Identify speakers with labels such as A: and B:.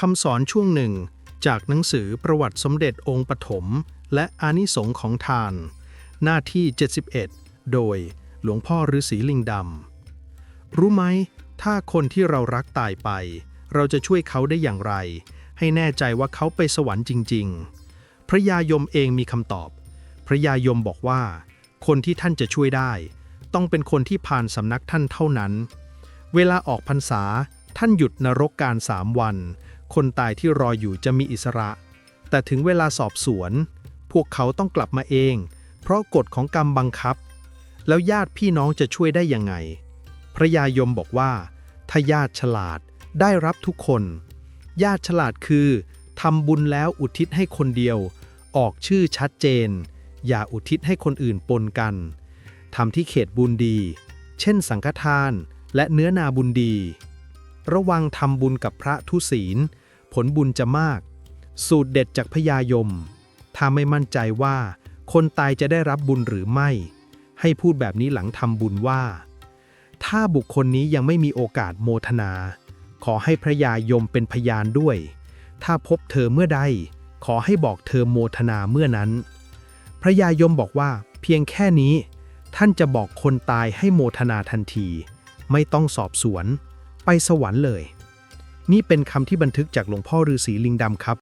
A: คำสอนช่วงหนึ่ง จากหนังสือประวัติสมเด็จองค์ปฐมและอานิสงค์ของทาน หน้าที่ 71 โดยหลวงพ่อฤาษีลิงดำ รู้ไหม ถ้าคนที่เรารักตายไป เราจะช่วยเขาได้อย่างไร ให้แน่ใจว่าเขาไปสวรรค์จริง ๆ พระยายมเองมีคำตอบ พระยายมบอกว่า คนที่ท่านจะช่วยได้ ต้องเป็นคนที่ผ่านสำนักท่านเท่านั้น เวลาออกพรรษาท่านหยุดนรกการสามวัน คนตายที่รออยู่จะมีอิสระ แต่ถึงเวลาสอบสวน พวกเขาต้องกลับมาเอง เพราะกฎของกรรมบังคับ แล้วญาติพี่น้องจะช่วยได้ยังไง พระยายมบอกว่า ถ้าญาติฉลาดได้รับทุกคน ญาติฉลาดคือทำบุญแล้วอุทิศให้คนเดียว ออกชื่อชัดเจน อย่าอุทิศให้คนอื่นปนกันทำที่เขตบุญดี เช่นสังฆทานและเนื้อนาบุญดี ระวังทำบุญกับพระทุศีล ผลบุญจะมาก สูตรเด็ดจากพญายม ถ้าไม่มั่นใจว่า คนตายจะได้รับบุญหรือไม่ ให้พูดแบบนี้หลังทำบุญว่า ถ้าบุคคลนี้ยังไม่มีโอกาสโมทนา ขอให้พระยายมเป็นพยานด้วย ถ้าพบเธอเมื่อใด ขอให้บอกเธอโมทนาเมื่อนั้น พระยายมบอกว่า เพียงแค่นี้ ท่านจะบอกคนตายให้โมทนาทันที ไม่ต้องสอบสวน ไปสวรรค์เลย นี่เป็นคำที่บันทึกจากหลวงพ่อฤาษีลิงดำครับ